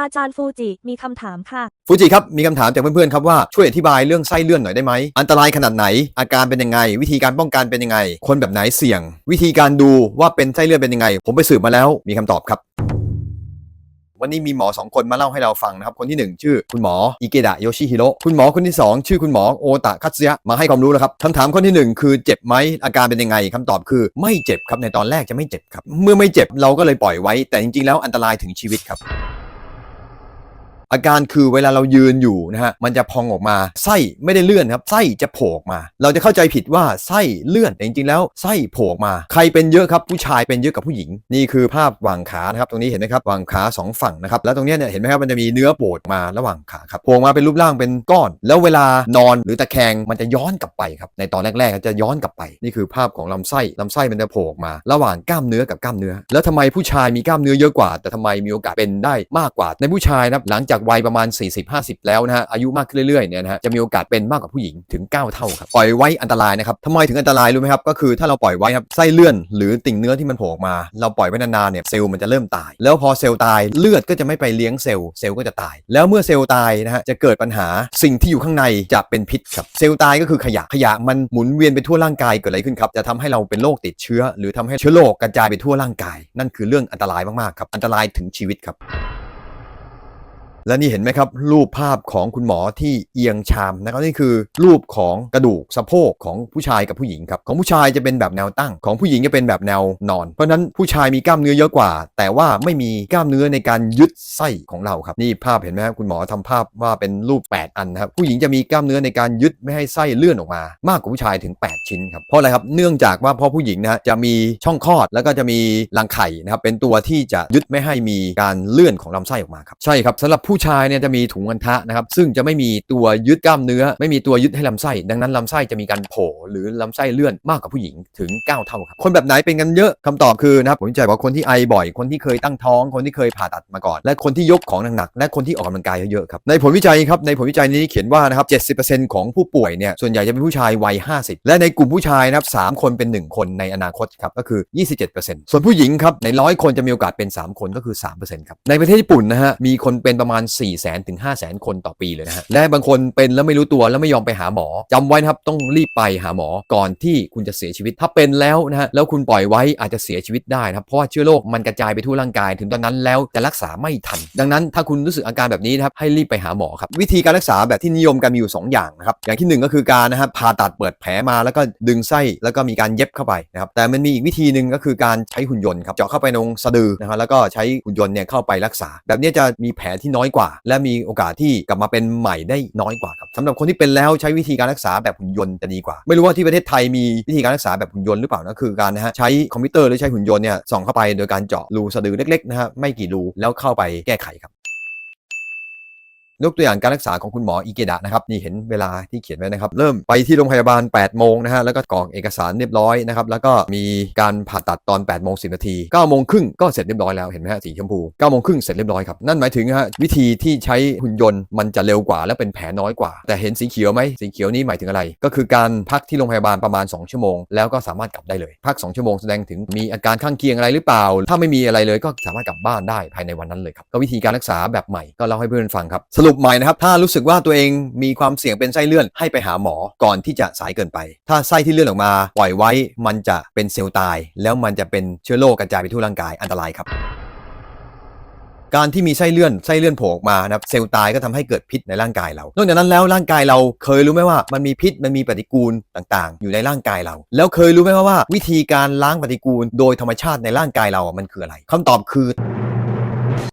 อาจารย์ฟูจิมีคำถามค่ะ ฟูจิครับ มีคำถามจากเพื่อนๆครับว่าช่วยอธิบายเรื่องไส้เลื่อนหน่อยได้ไหม อันตรายขนาดไหน อาการเป็นยังไง วิธีการป้องกันเป็นยังไง คนแบบไหนเสี่ยง วิธีการดูว่าเป็นไส้เลื่อนเป็นยังไง ผมไปสืบมาแล้วมีคำตอบครับวันนี้มีหมอสองคนมาเล่าให้เราฟังนะครับ คนที่หนึ่งชื่อคุณหมออิเกดะโยชิฮิโร่คุณหมอคนที่สองชื่อคุณหมอโอตะคัตสึยะมาให้ความรู้แล้วครับคำถามข้อที่หนึ่งคือเจ็บไหมอาการเป็นยังไงคำตอบคือไม่เจ็บครับในตอนแรกจะไม่เจ็บครับ เมื่อไม่เจ็บเราก็เลยปล่อยไว้ แต่จริงๆแล้วอันตรายถึงชีวิตครับ อาการคือเวลาเรายืนอยู่นะฮะมันจะพองออกมาไส้ไม่ได้เลื่อนครับไส้จะโผล่ออกมา เราจะเข้าใจผิดว่าไส้เลื่อนแต่จริงๆแล้วไส้โผล่ออกมา ใครเป็นเยอะครับผู้ชายเป็นเยอะกับผู้หญิง นี่คือภาพหว่างขานะครับตรงนี้เห็นไหมครับหว่างขาสองฝั่งนะครับแล้วตรงนี้เนี่ยเห็นไหมครับมันจะมีเนื้อโผล่มาระหว่างขาครับโผล่มาเป็นรูปร่างเป็นก้อน แล้วเวลานอนหรือตะแคงมันจะย้อนกลับไปครับในตอนแรกๆจะย้อนกลับไป นี่คือภาพของลำไส้ลำไส้มันจะโผล่ออกมา ระหว่างกล้ามเนื้อกับกล้ามเนื้อ แล้วทำไมผู้ชายมีกล้ามเนื้อเยอะกว่า แต่ทำไมมีโอกาสเป็นได้มากกว่าในผู้ชายนะหลังจากวัยประมาณ 40-50 แล้วนะฮะอายุมากขึ้นเรื่อยๆเนี่ยนะฮะจะมีโอกาสเป็นมากกว่าผู้หญิงถึง 9 เท่าครับปล่อยไว้อันตรายนะครับทำไมถึงอันตรายรู้ไหมครับก็คือถ้าเราปล่อยไว้ครับไส้เลื่อนหรือติ่งเนื้อที่มันโผล่ออกมา เราปล่อยไว้นานๆเนี่ยเซลล์มันจะเริ่มตาย แล้วพอเซลล์ตายเลือดก็จะไม่ไปเลี้ยงเซลล์เซลล์ก็จะตาย แล้วเมื่อเซลล์ตายนะฮะจะเกิดปัญหาสิ่งที่อยู่ข้างในจะเป็นพิษครับเซลล์ตายก็คือขยะขยะมันหมุนเวียนไปทั่วร่างกายเกิดอะไรขึ้นครับจะทำให้เราเป็นโรคติดเชื้อ หรือทำให้เชื้อโรคกระจายไปทั่วร่างกาย นั่นคือเรื่องอันตรายมากๆครับอันตรายถึงชีวิตครับ และนี่เห็นไหมครับ รูปภาพของคุณหมอที่เอียงชามนะครับนี่คือรูปของกระดูกสะโพกของผู้ชายกับผู้หญิงครับของผู้ชายจะเป็นแบบแนวตั้ง ของผู้หญิงจะเป็นแบบแนวนอน เพราะฉะนั้นผู้ชายมีกล้ามเนื้อเยอะกว่า แต่ว่าไม่มีกล้ามเนื้อในการยึดไส้ของเราครับนี่ภาพเห็นไหมครับคุณหมอทำภาพว่าเป็นรูป 8 อันนะครับผู้หญิงจะมีกล้ามเนื้อในการยึดไม่ให้ไส้เลื่อนออกมา มากกว่าผู้ชายถึง 8 ชิ้นครับเพราะอะไรครับเนื่องจากว่าพอผู้หญิงนะฮะจะมีช่องคลอดแล้วก็จะมีรังไข่นะครับเป็นตัวที่จะยึดไม่ให้มีการเลื่อนของลำไส้ออกมาครับใช่ครับสำหรับผูู้้ชายเนี่ยจะมีถุงอันทะนะครับซึ่งจะไม่มีตัวยึดกล้ามเนื้อ ไม่มีตัวยึดให้ลำไส้ ดังนั้นลำไส้จะมีการโผล่หรือลำไส้เลื่อนมากกว่าผู้หญิงถึง 9 เท่าครับคนแบบไหนเป็นกันเยอะคำตอบคือนะครับผมจะบอกคนที่ไอบ่อย คนที่เคยตั้งท้อง คนที่เคยผ่าตัดมาก่อน และคนที่ยกของหนักๆและคนที่ออกกำลังกายเยอะๆครับในผลวิจัยครับในผลวิจัยนี้เขียนว่านะครับ70%ของผู้ป่วยเนี่ยส่วนใหญ่จะเป็นผู้ชายวัย 50 และในกลุ่มผู้ชายนะครับ3คนเป็น 1 คนในอนาคตครับก็คือ 27%ส่วนผู้หญิงครับในร้อยคนจะมีโอกาสเป็น 3 คนก็คือ3%ครับในประเทศญี่ปุ่นนะฮะมีคนเป็นประมาณ4 0 0 0 0 0ถึง5 0 0 0 0 คนต่อปีเลยนะฮะ และบางคนเป็นแล้วไม่รู้ตัวแล้วไม่ยอมไปหาหมอจำไว้นะครับต้องรีบไปหาหมอก่อนที่คุณจะเสียชีวิต ถ้าเป็นแล้วนะฮะแล้วคุณปล่อยไว้อาจจะเสียชีวิตได้นะครับเพราะว่าเชื้อโรคมันกระจายไปทั่วร่างกายถึงตอนนั้นแล้วจะรักษาไม่ทัน ดังนั้นถ้าคุณรู้สึกอาการแบบนี้นะครับให้รีบไปหาหมอครับวิธีการรักษาแบบที่นิยมกันมีอยู่ 2 อย่างนะครับอย่างที่หนึ่งก็คือการนะครับผ่าตัดเปิดแผลมาแล้วก็ดึงไส้แล้วก็มีการเย็บเข้าไปนะครับแต่มันมีอีกวิธีหนึ่งก็คือการใช้หุ่นยนต์ครับเจาะเข้าไปในองสะดือนะครับแล้วก็ใช้หุ่นยนต์เนี่ยเข้าไปรักษา แบบนี้จะมีแผลที่น้อยกว่า และมีโอกาสที่กลับมาเป็นใหม่ได้น้อยกว่าครับสำหรับคนที่เป็นแล้วใช้วิธีการรักษาแบบหุ่นยนต์จะดีกว่า ไม่รู้ว่าที่ประเทศไทยมีวิธีการรักษาแบบหุ่นยนต์หรือเปล่านะคือการนะฮะใช้คอมพิวเตอร์หรือใช้หุ่นยนต์เนี่ยส่องเข้าไปโดยการเจาะรูสะดือเล็กๆนะฮะไม่กี่รูแล้วเข้าไปแก้ไขครับ ยกตัวอย่างการรักษาของคุณหมออิเกดะนะครับนี่เห็นเวลาที่เขียนไว้นะครับ เริ่มไปที่โรงพยาบาล 8 โมงนะฮะแล้วก็กรอกเอกสารเรียบร้อยนะครับแล้วก็มีการผ่าตัดตอน 8 โมง10นาที9โมงครึ่งก็เสร็จเรียบร้อยแล้วเห็นไหมฮะสีชมพู9โมงครึ่งเสร็จเรียบร้อยครับนั่นหมายถึงฮะวิธีที่ใช้หุ่นยนต์มันจะเร็วกว่าและเป็นแผลน้อยกว่า แต่เห็นสีเขียวไหมสีเขียวนี้หมายถึงอะไร ก็คือการพักที่โรงพยาบาลประมาณ 2 ชั่วโมง แล้วก็สามารถกลับได้เลย พัก 2 ชั่วโมงแสดงถึงมีอาการข้างเคียงอะไรหรือเปล่า ถ้าไม่มีอะไรเลยก็สามารถกลับบ้านได้ภายในวันนั้นเลยครับก็วิธีการรักษาแบบใหม่ก็เล่าให้เพื่อนฟังครับสรุปใหม่นะครับถ้ารู้สึกว่าตัวเองมีความเสี่ยงเป็นไส้เลื่อนให้ไปหาหมอก่อนที่จะสายเกินไป ถ้าไส้ที่เลื่อนออกมา ปล่อยไว้มันจะเป็นเซลล์ตาย แล้วมันจะเป็นเชื้อโรคกระจายไปทั่วร่างกายอันตรายครับการที่มีไส้เลื่อนไส้เลื่อนโผล่ออกมานะครับเซลล์ตายก็ทำให้เกิดพิษในร่างกายเรา นอกจากนั้นแล้วร่างกายเราเคยรู้ไหมว่ามันมีพิษมันมีปฏิกูลต่างๆ อยู่ในร่างกายเรา แล้วเคยรู้ไหมว่าวิธีการล้างปฏิกูล โดยธรรมชาติในร่างกายเรามันคืออะไรคำตอบคือ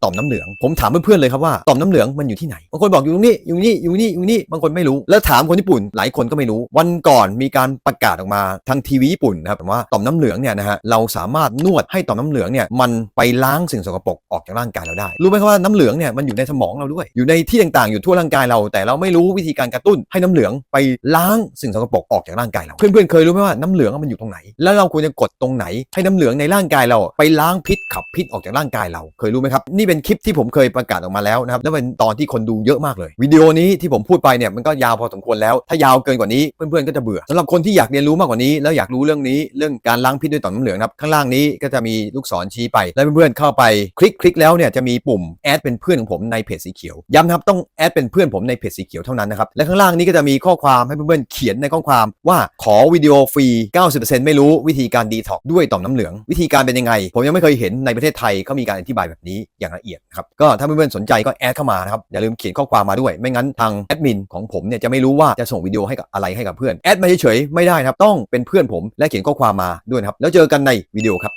ต่อมน้ำเหลือง ผมถามเพื่อนๆเลยครับว่าต่อมน้ำเหลืองมันอยู่ที่ไหนบางคนบอกอยู่ตรงนี้อยู่นี่อยู่นี่อยู่นี่บางคนไม่รู้ แล้วถามคนญี่ปุ่นหลายคนก็ไม่รู้ วันก่อนมีการประกาศออกมาทางทีวีญี่ปุ่นนะครับว่าต่อมน้ำเหลืองเนี่ยนะฮะเราสามารถนวดให้ต่อมน้ำเหลืองเนี่ยมันไปล้างสิ่งสกปรกออกจากร่างกายเราได้ รู้ไหมครับว่าน้ำเหลืองเนี่ยมันอยู่ในสมองเราด้วย อยู่ในที่ต่างๆ อยู่ทั่วร่างกายเรา แต่เราไม่รู้วิธีการกระตุ้นให้น้ำเหลืองไปล้างสิ่งสกปรกออกจากร่างกายเราเพื่อนๆเคยรู้ไหมว่าน้ำเหลืองมันอยู่ตรงไหน แล้วเราควรจะกดตรงไหนให้น้ำเหลืองในร่างกายเรา ไปล้างพิษขับพิษออกจากร่างกายเราเคยรู้ไหมครับนี่เป็นคลิปที่ผมเคยประกาศออกมาแล้วนะครับแล้วเป็นตอนที่คนดูเยอะมากเลย วิดีโอนี้ที่ผมพูดไปเนี่ยมันก็ยาวพอสมควรแล้ว ถ้ายาวเกินกว่านี้เพื่อนๆก็จะเบื่อสำหรับคนที่อยากเรียนรู้มากกว่านี้ แล้วอยากรู้เรื่องนี้เรื่องการล้างพิษด้วยต่อมน้ำเหลืองครับข้างล่างนี้ก็จะมีลูกศรชี้ไป แล้วเพื่อนๆเข้าไปคลิกคลิกแล้วเนี่ยจะมีปุ่มแอดเป็นเพื่อนของผมในเพจสีเขียวย้ำนะครับต้องแอดเป็นเพื่อนผมในเพจสีเขียวเท่านั้นนะครับและข้างล่างนี้ก็จะมีข้อความให้เพื่อนๆเขียนในข้อความว่าขอวิดีโอฟรี 90%ไม่รู้วิธีการดีท็อกด้วยต่อมน้ำเหลือง วิธีการเป็นยังไง ผมยังไม่เคยเห็นในประเทศไทยเขามีการอธิบายแบบนี้อย่างละเอียดครับก็ถ้าเพื่อนๆสนใจก็แอดเข้ามานะครับอย่าลืมเขียนข้อความมาด้วยไม่งั้นทางแอดมินของผมเนี่ยจะไม่รู้ว่าจะส่งวิดีโอให้กับอะไรให้กับเพื่อนแอดมาเฉยๆไม่ได้ครับต้องเป็นเพื่อนผมและเขียนข้อความมาด้วยครับแล้วเจอกันในวิดีโอครับ